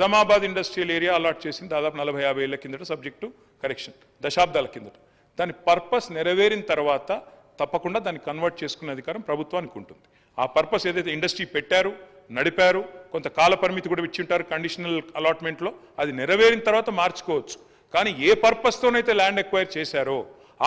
Nizamabad industrial area allot చేసింది దాదాపు నలభై యాభై ఏళ్ళ కిందట సబ్జెక్టు కరెక్షన్ దశాబ్దాల కిందట. దాని పర్పస్ నెరవేరిన తర్వాత తప్పకుండా దాన్ని కన్వర్ట్ చేసుకునే అధికారం ప్రభుత్వానికి ఉంటుంది. ఆ పర్పస్ ఏదైతే ఇండస్ట్రీ పెట్టారు నడిపారు కొంత కాల పరిమితి కూడా ఇచ్చింటారు కండిషనల్ అలాట్మెంట్లో అది నెరవేరిన తర్వాత మార్చుకోవచ్చు. కానీ ఏ పర్పస్తోనైతే ల్యాండ్ ఎక్వైర్ చేశారో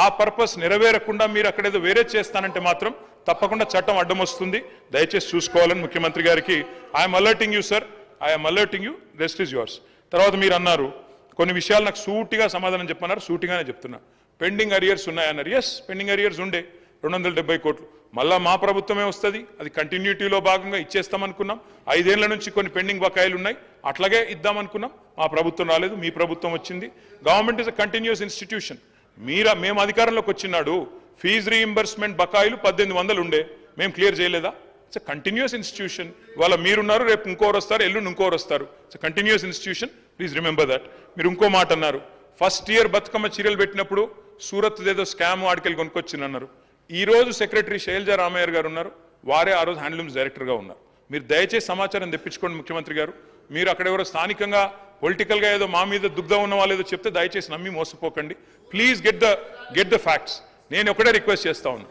ఆ పర్పస్ నెరవేరకుండా మీరు అక్కడేదో వేరే చేస్తానంటే మాత్రం తప్పకుండా చట్టం అడ్డం వస్తుంది. దయచేసి చూసుకోవాలని ముఖ్యమంత్రి గారికి I'm alerting you sir I'm alerting you rest is yours తర్వాత మీరు అన్నారు కొన్ని విషయాలు నాకు సూటిగా సమాధానం చెప్పన్నారు సూటిగానే చెప్తున్నా. పెండింగ్ అరియర్స్ ఉన్నాయన్నారు. ఎస్ పెండింగ్ అరియర్స్ ఉండే. రెండు వందల డెబ్బై కోట్లు. మళ్ళా మా ప్రభుత్వమే వస్తుంది. అది కంటిన్యూటీలో భాగంగా ఇచ్చేస్తామనుకున్నాం. ఐదేళ్ళ నుంచి కొన్ని పెండింగ్ బకాయిలు ఉన్నాయి. అట్లాగే ఇద్దామనుకున్నాం. మా ప్రభుత్వం రాలేదు మీ ప్రభుత్వం వచ్చింది. Government is a continuous institution మీరా మేము అధికారంలోకి వచ్చినాడు. ఫీజు రీఇంబర్స్మెంట్ బకాయిలు పద్దెనిమిది వందలు ఉండే. మేము క్లియర్ చేయలేదా? ఇట్స్ కంటిన్యూస్ ఇన్స్టిట్యూషన్ ఇవాళ మీరున్నారు రేపు ఇంకోరు వస్తారు ఎల్లుండి ఇంకోరు వస్తారు. It's continuous institution please remember that మీరు ఇంకో మాట అన్నారు. ఫస్ట్ ఇయర్ బతుకమ్మ చీరలు పెట్టినప్పుడు సూరత్ ఏదో స్కామ్ వాడికెళ్ళి కొనుక్కొచ్చింది అన్నారు ఈ రోజు సెక్రటరీ శైలజా రామయ్య గారు ఉన్నారు. వారే ఆ రోజు హ్యాండ్లూమ్స్ డైరెక్టర్గా ఉన్నారు. మీరు దయచేసి సమాచారం తెప్పించుకోండి ముఖ్యమంత్రి గారు. మీరు అక్కడ ఎవరో స్థానికంగా పొలిటికల్గా ఏదో మా మీద దుగ్ధం ఉన్న వాళ్ళు ఏదో చెప్తే దయచేసి నమ్మి మోసపోకండి. Please get the get the facts నేను ఒకటే రిక్వెస్ట్ చేస్తా ఉన్నా.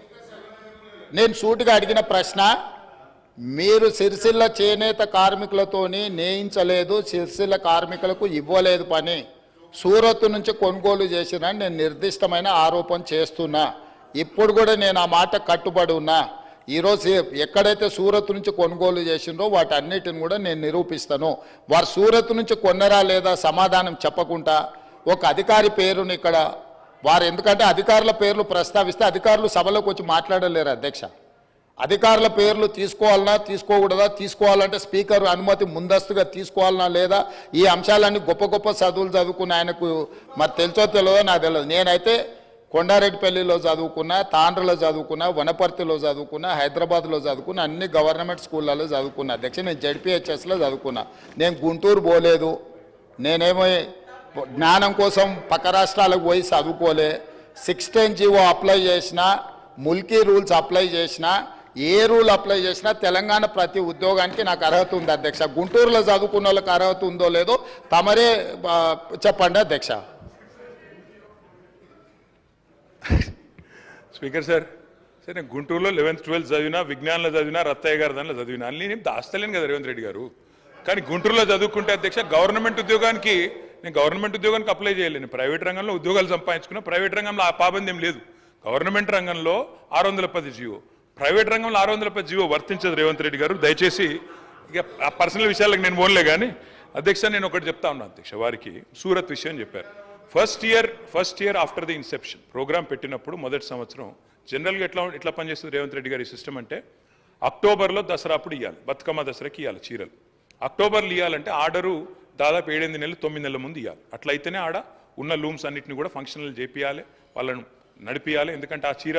నేను సూటుగా అడిగిన ప్రశ్న మీరు సిరిసిల్ల చేనేత కార్మికులతోని నేయించలేదు సిరిసిల్ల కార్మికులకు ఇవ్వలేదు పని. సూరత్ నుంచి కొనుగోలు చేసినని నేను నిర్దిష్టమైన ఆరోపణ చేస్తున్నా. ఇప్పుడు కూడా నేను ఆ మాట కట్టుబడి ఉన్నా. ఈరోజు ఎక్కడైతే సూరత్ నుంచి కొనుగోలు చేసిండ్రో వాటన్నిటిని కూడా నేను నిరూపిస్తాను. వారు సూరత్ నుంచి కొన్నరా లేదా సమాధానం చెప్పకుండా ఒక అధికారి పేరుని ఇక్కడ వారు ఎందుకంటే అధికారుల పేర్లు ప్రస్తావిస్తే అధికారులు సభలోకి వచ్చి మాట్లాడలేరు అధ్యక్ష. అధికారుల పేర్లు తీసుకోవాలన్నా తీసుకోకూడదా? తీసుకోవాలంటే స్పీకర్ అనుమతి ముందస్తుగా తీసుకోవాలన్నా లేదా? ఈ అంశాలన్నీ గొప్ప గొప్ప చదువులు చదువుకున్న ఆయనకు మరి తెలుసో తెలియదో నాకు తెలియదు నేనైతే కొండారెడ్డిపల్లిలో చదువుకున్నా తాండ్రలో చదువుకున్నా వనపర్తిలో చదువుకున్నా హైదరాబాద్లో చదువుకున్నా అన్ని గవర్నమెంట్ స్కూళ్ళలో చదువుకున్నా. అధ్యక్ష నేను జడ్పిహెచ్ఎస్లో చదువుకున్నా. నేను గుంటూరు పోలేదు. నేనేమో జ్ఞానం కోసం పక్క రాష్ట్రాలకు పోయి చదువుకోలే. సిక్స్టీన్ జీవో అప్లై చేసిన ముల్కీ రూల్స్ అప్లై చేసిన ఏ రూల్ అప్లై చేసినా తెలంగాణ ప్రతి ఉద్యోగానికి నాకు అర్హత ఉంది అధ్యక్ష. గుంటూరులో చదువుకున్న వాళ్ళకి అర్హత ఉందో లేదో తమరే చెప్పండి అధ్యక్ష. స్పీకర్ సార్ సార్ నేను గుంటూరులో లెవెన్త్ ట్వెల్త్ చదివినా విజ్ఞానంలో చదివినా రత్తయ్య గారి దానిలో చదివినా అన్ని నేను దాస్తలేను కదా రేవంత్ రెడ్డి గారు. కానీ గుంటూరులో చదువుకుంటే అధ్యక్ష గవర్నమెంట్ ఉద్యోగానికి నేను గవర్నమెంట్ ఉద్యోగానికి అప్లై చేయలేను. ప్రైవేట్ రంగంలో ఉద్యోగాలు సంపాదించుకున్నా ప్రైవేట్ రంగంలో ఆ పాబంది లేదు. గవర్నమెంట్ రంగంలో ఆరు వందల పది జీవో ప్రైవేట్ రంగంలో ఆరు వందల జీవో వర్తించదు రేవంత్ రెడ్డి గారు. దయచేసి ఇక ఆ పర్సనల్ విషయాలకు నేను పోన్లే కానీ అధ్యక్ష నేను ఒకటి చెప్తా ఉన్నాను అధ్యక్ష వారికి. సూరత్ విషయం చెప్పారు. First year first year after the inception program పెట్టినప్పుడు మొదటి సంవత్సరం జనరల్గా ఎట్లా ఎట్లా పనిచేస్తుంది రేవంత్ రెడ్డి గారి సిస్టమ్ అంటే అక్టోబర్లో దసరా అప్పుడు ఇవ్వాలి బతుకమ్మ దసరాకి ఇవ్వాలి చీరలు. అక్టోబర్లో ఇవ్వాలంటే ఆర్డరు దాదాపు ఏడెనిమిది నెలలు తొమ్మిది నెలల ముందు ఇవ్వాలి అట్లయితేనే ఆడ ఉన్న లూమ్స్ అన్నిటిని కూడా ఫంక్షనల్ చేపియాలి వాళ్ళను నడిపియాలి. ఎందుకంటే ఆ చీర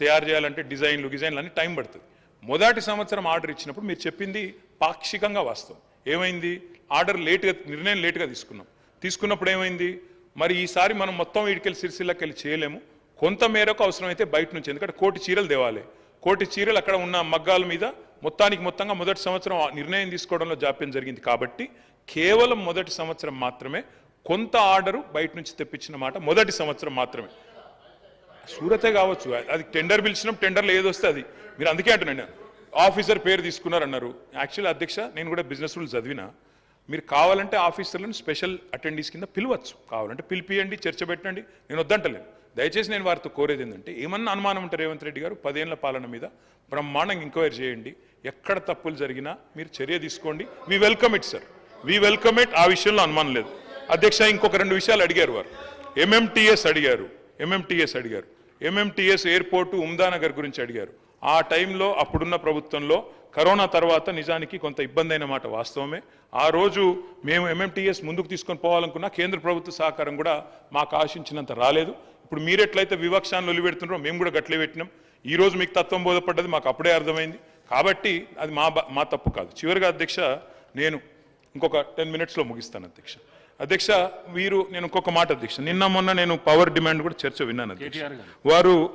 తయారు చేయాలంటే డిజైన్లు డిజైన్లు అన్ని టైం పడుతుంది. మొదటి సంవత్సరం ఆర్డర్ ఇచ్చినప్పుడు మీరు చెప్పింది పాక్షికంగా వాస్తవం. ఏమైంది? ఆర్డర్ లేట్గా నిర్ణయం లేట్గా తీసుకున్నాం. తీసుకున్నప్పుడు ఏమైంది? మరి ఈసారి మనం మొత్తం వీడికెళ్ళి సిరిసిల్లకి వెళ్ళి చేయలేము. కొంత మేరకు అవసరమైతే బయట నుంచి ఎందుకంటే కోటి చీరలు తేవాలి. కోటి చీరలు అక్కడ ఉన్న మగ్గాల మీద మొత్తానికి మొత్తంగా మొదటి సంవత్సరం నిర్ణయం తీసుకోవడంలో జాప్యం జరిగింది కాబట్టి కేవలం మొదటి సంవత్సరం మాత్రమే కొంత ఆర్డరు బయట నుంచి తెప్పించిన మాట మొదటి సంవత్సరం మాత్రమే. సూరతే కావచ్చు. అది టెండర్ పిలిచినాం టెండర్లో ఏది వస్తే అది. మీరు అందుకే అంటున్నాను ఆఫీసర్ పేరు తీసుకున్నారన్నారు. యాక్చువల్ అధ్యక్ష నేను కూడా బిజినెస్ రూల్స్ చదివిన. మీరు కావాలంటే ఆఫీసర్లను స్పెషల్ అటెండీస్ కింద పిలవచ్చు. కావాలంటే పిలిపియండి చర్చ పెట్టండి నేను వద్దంటలేను. దయచేసి నేను వారితో కోరేది ఏంటంటే ఏమన్నా అనుమానం ఉంటారు రేవంత్ రెడ్డి గారు పదేళ్ళ పాలన మీద బ్రహ్మాండంగా ఎంక్వైరీ చేయండి. ఎక్కడ తప్పులు జరిగినా మీరు చర్య తీసుకోండి. We welcome it sir we welcome it ఆ విషయంలో అనుమానం లేదు. అధ్యక్ష ఇంకొక రెండు విషయాలు అడిగారు వారు. ఎంఎంటీఎస్ అడిగారు. ఎంఎంటీఎస్ అడిగారు. ఎంఎంటీఎస్ ఎయిర్పోర్టు ఉమ్దానగర్ గురించి అడిగారు. ఆ టైంలో అప్పుడున్న ప్రభుత్వంలో కరోనా తర్వాత నిజానికి కొంత ఇబ్బంది అయిన మాట వాస్తవమే. ఆ రోజు మేము ఎంఎంటీఎస్ ముందుకు తీసుకొని పోవాలనుకున్నా కేంద్ర ప్రభుత్వ సహకారం కూడా మాకు ఆశించినంత రాలేదు. ఇప్పుడు మీరెట్లయితే వివక్షాన్ని ఒలిపెడుతున్నారో మేము కూడా గట్లే పెట్టినాం. ఈ రోజు మీకు తత్వం బోధపడ్డది మాకు అప్పుడే అర్థమైంది. కాబట్టి అది మా మా తప్పు కాదు. చివరిగా అధ్యక్ష నేను ఇంకొక టెన్ మినిట్స్లో ముగిస్తాను అధ్యక్ష. అధ్యక్ష వీరు నేను ఇంకొక మాట అధ్యక్ష. నిన్న మొన్న నేను పవర్ డిమాండ్ కూడా చర్చ విన్నాను అధ్యక్ష. వారు